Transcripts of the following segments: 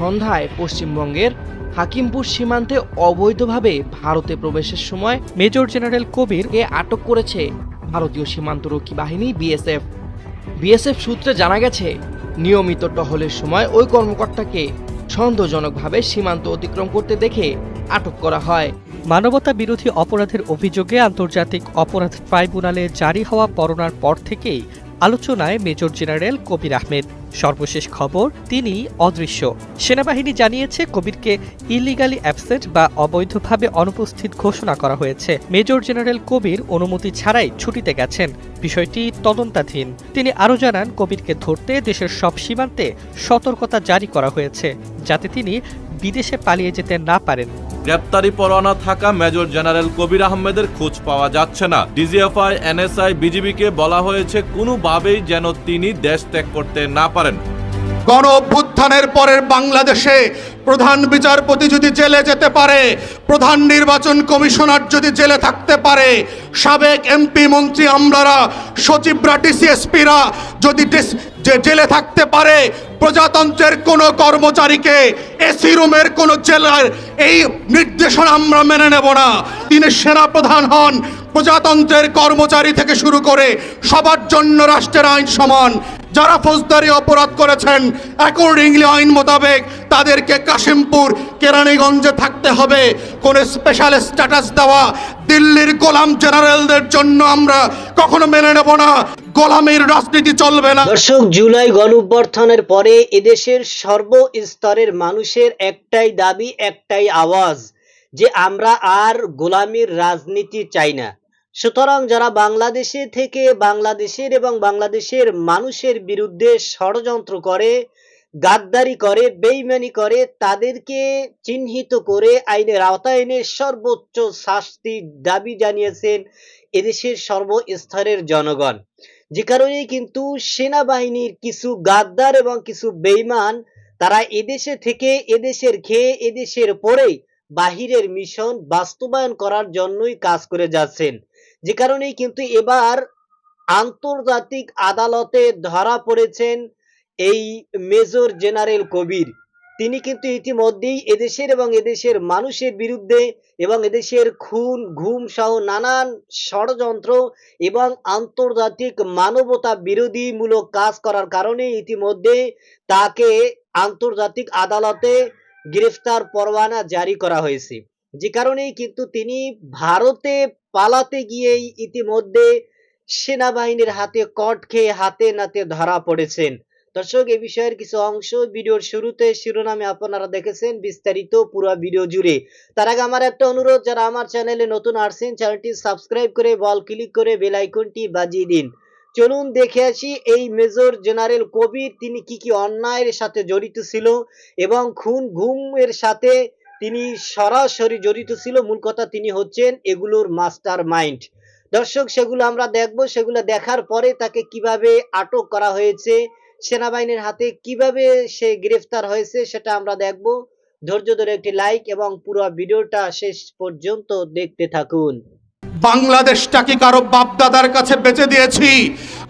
সন্ধ্যায় পশ্চিমবঙ্গের হাকিমপুর সীমান্তে অবৈধভাবে ভারতে প্রবেশের সময় মেজর জেনারেল কবির কে আটক করেছে ভারতীয় সীমান্তরক্ষী বাহিনী বিএসএফ। বিএসএফ সূত্রে জানা গেছে, নিয়মিত টহলের সময় ওই কর্মকর্তাকে সন্দেহজনকভাবে সীমান্ত অতিক্রম করতে দেখে আটক করা হয়। মানবতা বিরোধী অপরাধের অভিযোগে আন্তর্জাতিক অপরাধ ট্রাইব্যুনালে জারি হওয়া পরোনার পর থেকেই আলোচনায় মেজর জেনারেল কবির আহমেদ। সর্বশেষ খবর তিনি অদৃশ্য। সেনাবাহিনী জানিয়েছে, কবিরকে ইলিগালি অ্যাবসেন্ট বা অবৈধভাবে অনুপস্থিত ঘোষণা করা হয়েছে। মেজর জেনারেল কবির অনুমতি ছাড়াই ছুটিতে গেছেন। বিষয়টি তদন্তাধীন। তিনি আরও জানান, কবিরকে ধরতে দেশের সব সীমান্তে সতর্কতা জারি করা হয়েছে, যাতে তিনি বিদেশে পালিয়ে যেতে না পারেন। গ্রেপ্তারি পরোয়ানা থাকা মেজর জেনারেল কবির আহমেদের খোঁজ পাওয়া যাচ্ছে না। ডিজিএফআই, এনএসআই, বিজিবিকে বলা হয়েছে কোনোভাবেই যেন তিনি দেশ ত্যাগ করতে না পারেন। গণ অভ্যুত্থানের পরের বাংলাদেশে প্রধান বিচারপতি যদি জেলে যেতে পারে, প্রধান নির্বাচন কমিশনার যদি জেলে থাকতে পারে, সাবেক এমপি মন্ত্রী আমলারা, সচিবরা, ডিসিএসপিরা যদি যে জেলে থাকতে পারে, প্রজাতন্ত্রের কোনো কর্মচারীকে এসি রুমের কোনো জেলার এই নির্দেশনা আমরা মেনে নেব না। তিনি সেনা প্রধান হন, প্রজাতন্ত্রের কর্মচারী থেকে শুরু করে সবার জন্য রাষ্ট্রের আইন সমান। যারা ফৌজদারি অপরাধ করেছেন অ্যাকর্ডিংলি আইন মোতাবেক তাদেরকে কাশিমপুর, কেরানীগঞ্জে থাকতে হবে। কোন স্পেশাল স্ট্যাটাস দেওয়া দিল্লির গোলাম জেনারেলদের জন্য আমরা কখনো মেনে নেব না। গোলামির রাজনীতি চলবে না। দর্শক, জুলাই গণঅভ্যর্থনের পরে এদেশের সর্বস্তরের মানুষের একটাই দাবি, একটাই আওয়াজ, যে আমরা আর গোলামির রাজনীতি চাই না। সুতরাং যারা বাংলাদেশে থেকে বাংলাদেশের এবং বাংলাদেশের মানুষের বিরুদ্ধে ষড়যন্ত্র করে, গাদ্দারি করে, বেইমানি করে, তাদেরকে চিহ্নিত করে আইনের আওতায় এনে সর্বোচ্চ শাস্তির দাবি জানিয়েছেন এদেশের সর্বস্তরের জনগণ। যে কারণেই কিন্তু সেনাবাহিনীর কিছু গাদ্দার এবং কিছু বেইমান তারা এদেশে থেকে এদেশের খেয়ে এদেশের পরেই বাহিরের মিশন বাস্তবায়ন করার জন্যই কাজ করে যাচ্ছেন। যে কারণেই কিন্তু এবার আন্তর্জাতিক আদালতে ধরা পড়েছেন এই মেজর জেনারেল কবির। তিনি কিন্তু ইতিমধ্যেই এদেশের এবং এদেশের মানুষের বিরুদ্ধে এবং এদেশের খুন, ঘুম সহ নানান ষড়যন্ত্র এবং আন্তর্জাতিক মানবতা বিরোধীমূলক কাজ করার কারণে ইতিমধ্যে তাকে আন্তর্জাতিক আদালতে গ্রেফতার পরোয়ানা জারি করা হয়েছে। যে কারণেই কিন্তু তিনি ভারতে পালাতে গিয়েই ইতিমধ্যে সেনাবাহিনীর হাতে কট খেয়ে হাতে নাতে ধরা পড়েছেন। দর্শক এই বিষয়ের কিছু অংশ ভিডিওর শুরুতে শিরোনামে আপনারা দেখেছেন, বিস্তারিত পুরো ভিডিও জুড়ে। তার আগে আমার একটা অনুরোধ, যারা আমার চ্যানেলে নতুন আসছেন, চ্যানেলটি সাবস্ক্রাইব করে বল ক্লিক করে বেল আইকনটি বাজিয়ে দিন। চলুন দেখে আসি, এই মেজর জেনারেল কবির, তিনি কি কি অন্যায়ের সাথে জড়িত ছিল এবং খুন ঘুমের সাথে তিনি সরাসরি জড়িত ছিল? মূল কথা তিনি হচ্ছেন এগুলোর মাস্টার মাইন্ড দর্শক, সেগুলো আমরা দেখব। সেগুলো দেখার পরে তাকে কীভাবে আটক করা হয়েছে? সেনাবাহিনীর হাতে কীভাবে সে গ্রেফতার হয়েছে সেটা আমরা দেখব। ধৈর্য ধরে একটি লাইক এবং পুরো ভিডিওটা শেষ পর্যন্ত দেখতে থাকুন। বাংলাদেশটা কি কারও বাপদাদার কাছে বেঁচে দিয়েছি।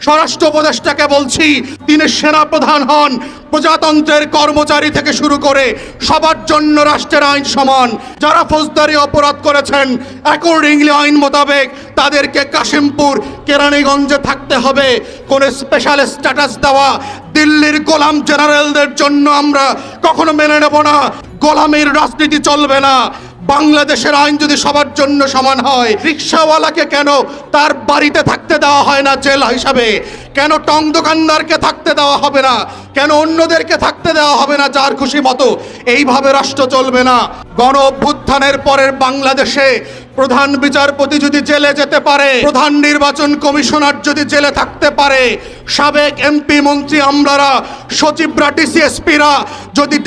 স্বরাষ্ট্র উপদেষ্টাকে বলছি, তিনি সেনা প্রধান হন, প্রজাতন্ত্রের কর্মচারী থেকে শুরু করে সবার জন্য রাষ্ট্রের আইন সমান। যারা ফৌজদারি অপরাধ করেছেন অ্যাকর্ডিংলি আইন মোতাবেক তাদেরকে কাশিমপুর, কেরানীগঞ্জে থাকতে হবে। কোন স্পেশাল স্ট্যাটাস দেওয়া দিল্লির গোলাম জেনারেলদের জন্য আমরা কখনো মেনে নেব না। গোলামের রাজনীতি চলবে না। বাংলাদেশের আইন যদি সবার জন্য সমান হয়, রিক্সাওয়ালাকে কেন তার বাড়িতে থাকতে দেওয়া হয় না জেল হিসাবে? কেন টং দোকানদারকে থাকতে দেওয়া হবে না? কেন অন্যদেরকে থাকতে দেওয়া হবে না যার খুশি মতো? এইভাবে রাষ্ট্র চলবে না। গণ অভ্যুত্থানের পরের বাংলাদেশে প্রধান বিচারপতি যদি জেলে যেতে পারে, প্রধান নির্বাচন কমিশনার যদি জেলে থাকতে পারে, সাবেক এমপি মন্ত্রী আমলারা, সচিবরা, ডিসিএসপিরা যদি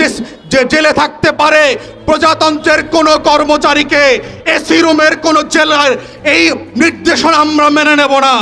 যে জেলে থাকতে পারে, প্রজাতন্ত্রের কোনো কর্মচারীকে এসি রুমের কোনো জেলার এই নির্দেশনা আমরা মেনে নেব না।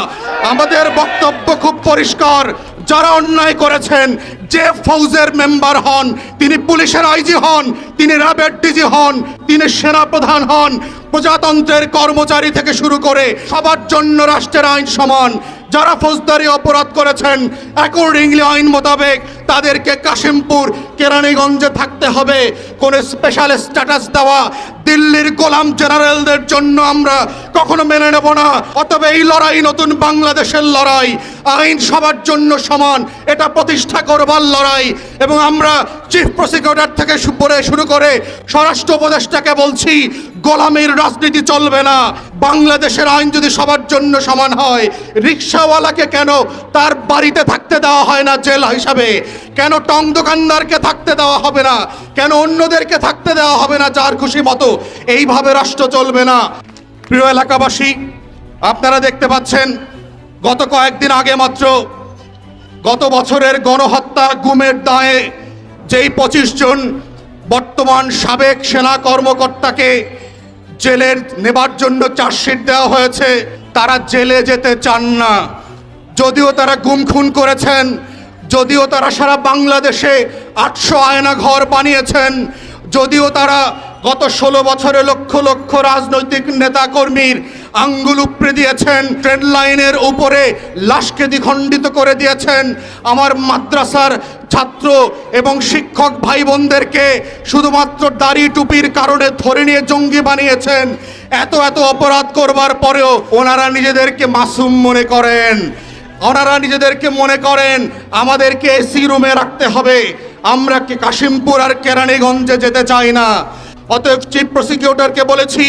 আমাদের বক্তব্য খুব পরিষ্কার, যারা অন্যায় করেছেন, যে ফৌজের মেম্বার হন, তিনি পুলিশের আইজি হন, তিনি র্যাবের ডিজি হন, তিনি সেনা প্রধান হন, প্রজাতন্ত্রের কর্মচারী থেকে শুরু করে সবার জন্য রাষ্ট্রের আইন সমান যারা ফৌজদারি অপরাধ করেছেন অ্যাকর্ডিংলি আইন মোতাবেক তাদেরকে কাশিমপুর, কেরানীগঞ্জে থাকতে হবে। কোন স্পেশাল স্ট্যাটাস দেওয়া দিল্লির গোলাম জেনারেলদের জন্য আমরা কখনো মেনে নেব না। অতবে এই লড়াই নতুন বাংলাদেশের লড়াই। আইন সবার জন্য সমান। এটা প্রতিষ্ঠা করবার লড়াই। এবং আমরা চিফ প্রসিকিউটর থেকে পরে শুরু করে স্বরাষ্ট্র উপদেষ্টাকে বলছি, গোলামের রাজনীতি চলবে না। বাংলাদেশের আইন যদি সবার জন্য সমান হয়, রিক্সাওয়ালাকে কেন তার বাড়িতে থাকতে দেওয়া হয় না জেল হিসাবে? কেন টং দোকানদারকে থাকতে দেওয়া হবে না? কেন অন্যদেরকে থাকতে দেওয়া হবে না যার খুশি মতো? এইভাবে রাষ্ট্র চলবে না। প্রিয় এলাকাবাসী, আপনারা দেখতে পাচ্ছেন গত কয়েকদিন আগে মাত্র গত বছরের গণহত্যা গুমের দায়ে যেই পঁচিশ জন বর্তমান সাবেক সেনা কর্মকর্তাকে জেলের নেবার জন্য চার্জশিট দেওয়া হয়েছে, তারা জেলে যেতে চান না। যদিও তারা গুম খুন করেছেন, যদিও তারা সারা বাংলাদেশে আটশো আয়না ঘর বানিয়েছেন, যদিও তারা গত ষোলো বছরে লক্ষ লক্ষ রাজনৈতিক নেতাকর্মীর আঙ্গুল উপড়ে দিয়েছেন, ট্রেন লাইনের উপরে লাশকে দ্বিখণ্ডিত করে দিয়েছেন। আমার মাদ্রাসার ছাত্র এবং শিক্ষক ভাই বোনদেরকে শুধুমাত্র দাড়ি টুপির কারণে ধরে নিয়ে জঙ্গি বানিয়েছেন। এত এত অপরাধ করবার পরেও ওনারা নিজেদেরকে মাসুম মনে করেন। ওনারা নিজেদেরকে মনে করেন, আমাদেরকে এসি রুমে রাখতে হবে। আমরা কি কাশিমপুর আর কেরানীগঞ্জে যেতে চাই না। অতএব চিফ প্রসিকিউটরকে বলেছি,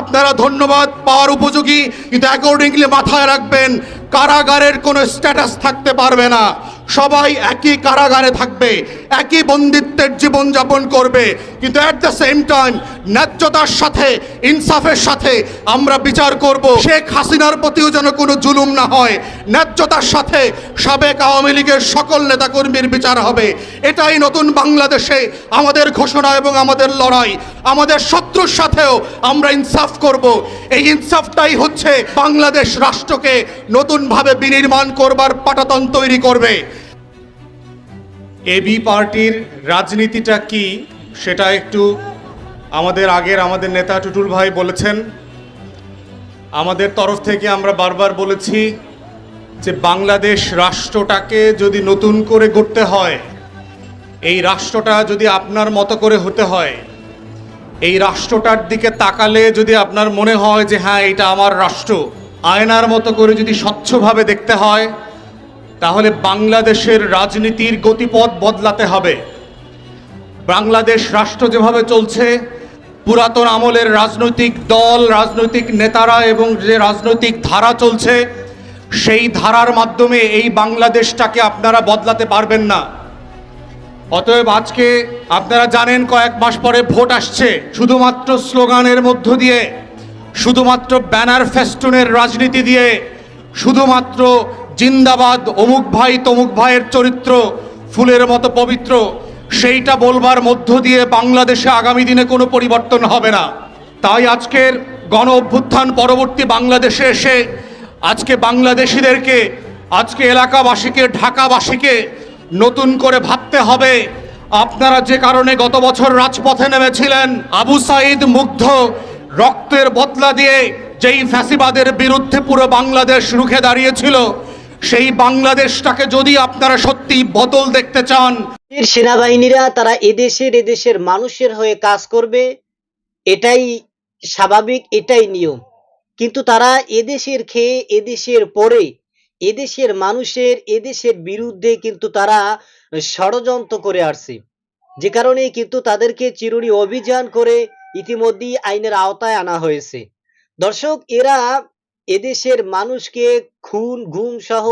আপনারা ধন্যবাদ পাওয়ার উপযোগী। কিন্তু অ্যাকর্ডিংলি মাথায় রাখবেন, কারাগারের কোনো স্ট্যাটাস থাকতে পারবে না। সবাই একই কারাগারে থাকবে, একই বন্দিত্বের জীবনযাপন করবে। কিন্তু অ্যাট দ্য সেম টাইম ন্যায্যতার সাথে, ইনসাফের সাথে আমরা বিচার করব। শেখ হাসিনার প্রতিও যেন কোনো জুলুম না হয়। ন্যায্যতার সাথে সাবেক আওয়ামী লীগের সকল নেতাকর্মীর বিচার হবে। এটাই নতুন বাংলাদেশে আমাদের ঘোষণা এবং আমাদের লড়াই। আমাদের শত্রুর সাথেও আমরা ইনসাফ করব। এই ইনসাফটাই হচ্ছে বাংলাদেশ রাষ্ট্রকে নতুনভাবে বিনির্মাণ করবার পাটাতন তৈরি করবে। এবি পার্টির রাজনীতিটা কি? সেটা একটু আমাদের আগের আমাদের নেতা টুটুল ভাই বলেছেন। আমাদের তরফ থেকে আমরা বারবার বলেছি যে বাংলাদেশ রাষ্ট্রটাকে যদি নতুন করে গড়তে হয়, এই রাষ্ট্রটা যদি আপনার মতো করে হতে হয়, এই রাষ্ট্রটার দিকে তাকালে যদি আপনার মনে হয় যে হ্যাঁ এটা আমার রাষ্ট্র, আয়নার মতো করে যদি স্বচ্ছভাবে দেখতে হয়, তাহলে বাংলাদেশের রাজনীতির গতিপথ বদলাতে হবে। বাংলাদেশ রাষ্ট্র যেভাবে চলছে, পুরাতন আমলের রাজনৈতিক দল, রাজনৈতিক নেতারা এবং যে রাজনৈতিক ধারা চলছে, সেই ধারার মাধ্যমে এই বাংলাদেশটাকে আপনারা বদলাতে পারবেন না। অতএব আজকে আপনারা জানেন কয়েক মাস পরে ভোট আসছে, শুধুমাত্র স্লোগানের মধ্য দিয়ে, শুধুমাত্র ব্যানার ফেস্টুনের রাজনীতি দিয়ে, শুধুমাত্র জিন্দাবাদ, অমুক ভাই তমুক ভাইয়ের চরিত্র, ফুলের মতো পবিত্র সেইটা বলবার মধ্য দিয়ে বাংলাদেশে আগামী দিনে কোনো পরিবর্তন হবে না। তাই আজকের গণ অভ্যুত্থান পরবর্তী বাংলাদেশে এসে আজকে বাংলাদেশিদেরকে, আজকে এলাকাবাসীকে, ঢাকাবাসীকে নতুন করে ভাবতে হবে। আপনারা যে কারণে গত বছর রাজপথে নেমেছিলেন, আবু সাইদ মুগ্ধ রক্তের বদলা দিয়ে যেই ফ্যাসিবাদের বিরুদ্ধে পুরো বাংলাদেশ রুখে দাঁড়িয়েছিল, সেই বাংলাদেশটাকে যদি আপনারা সত্যি বদল দেখতে চান এর সেনাবাহিনীরা তারা এদেশের এদেশের মানুষের হয়ে কাজ করবে, এটাই স্বাভাবিক, এটাই নিয়ম। কিন্তু তারা এদেশের খেয়ে, এদেশের পরে, এদেশের মানুষের, এদেশের বিরুদ্ধে কিন্তু তারা ষড়যন্ত্র করে আসছে। যে কারণে কিন্তু তাদেরকে চিরুনি অভিযান করে ইতিমধ্যেই আইনের আওতায় আনা হয়েছে। দর্শক, এরা এদেশের মানুষকে খুন ঘুম সহ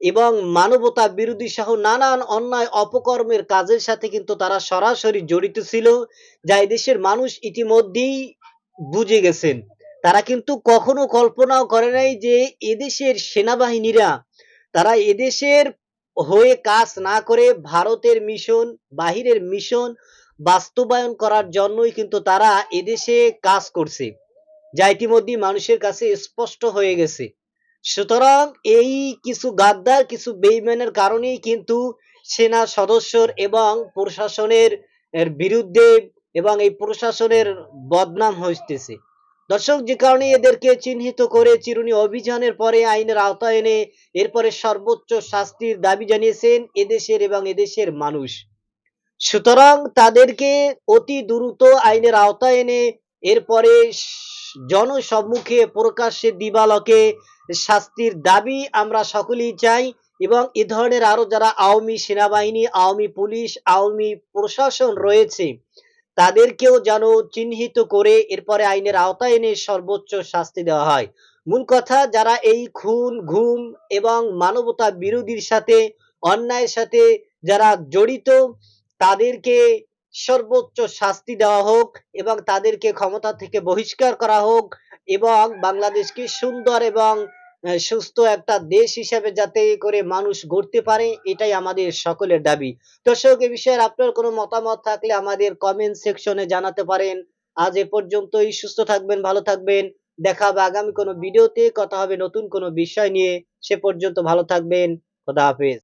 এবং মানবতা বিরোধী সহ নানান অন্যায় অপকর্মের কাজের সাথে কিন্তু তারা সরাসরি জড়িত ছিল, যা এদেশের মানুষ ইতিমধ্যেই বুঝে গেছেন। তারা কিন্তু কখনো কল্পনাও করে নাই যে এদেশের সেনাবাহিনীরা, তারা এদেশের হয়ে কাজ না করে ভারতের মিশন, বাহিরের মিশন বাস্তবায়ন করার জন্যই কিন্তু তারা এদেশে কাজ করছে। যা ইতিমধ্যেই মানুষের কাছে স্পষ্ট হয়ে গেছে। সুতরাং এই কিছু গাদ্দার, কিছু বেইমানের কারণেই কিন্তু সেনা সদস্যর এবং প্রশাসনের বিরুদ্ধে এবং এই প্রশাসনের বদনাম হইতেছে। দর্শক, যে কারণে এদেরকে চিহ্নিত করে চিরুনি অভিযানের পরে আইনের আওতায় এনে এরপরে সর্বোচ্চ শাস্তির দাবি জানিয়েছেন এদেশের এবং এদেশের মানুষ। সুতরাং তাদেরকে অতি দ্রুত আইনের আওতায় এনে এরপরে জনসম্মুখে প্রকাশ্যে দিবালকে শাস্তির দাবি আমরা সকলেই চাই এবং এ ধরনের আরও যারা আওয়ামী সেনাবাহিনী, আওয়ামী পুলিশ, আওয়ামী প্রশাসন রয়েছে, তাদেরকেও যেন চিহ্নিত করে এরপরে আইনের আওতায় এনে সর্বোচ্চ শাস্তি দেওয়া হয়। মূল কথা, যারা এই খুন, ঘুম এবং মানবতা বিরোধীর সাথে, অন্যায়ের সাথে যারা জড়িত, তাদেরকে সর্বোচ্চ শাস্তি দেওয়া হোক এবং তাদেরকে ক্ষমতা থেকে বহিষ্কার করা হোক এবং বাংলাদেশকে সুন্দর এবং সুস্থ একটা দেশ হিসেবে যাতে করে মানুষ গড়তে পারে, এটাই আমাদের সকলের দাবি। দর্শক, এ বিষয়ে আপনার কোনো মতামত থাকলে আমাদের কমেন্ট সেকশনে জানাতে পারেন। আজ এ পর্যন্তই, সুস্থ থাকবেন, ভালো থাকবেন। দেখা হবে আগামী কোনো ভিডিওতে কথা হবে নতুন কোনো বিষয় নিয়ে। সে পর্যন্ত ভালো থাকবেন, খোদা হাফেজ।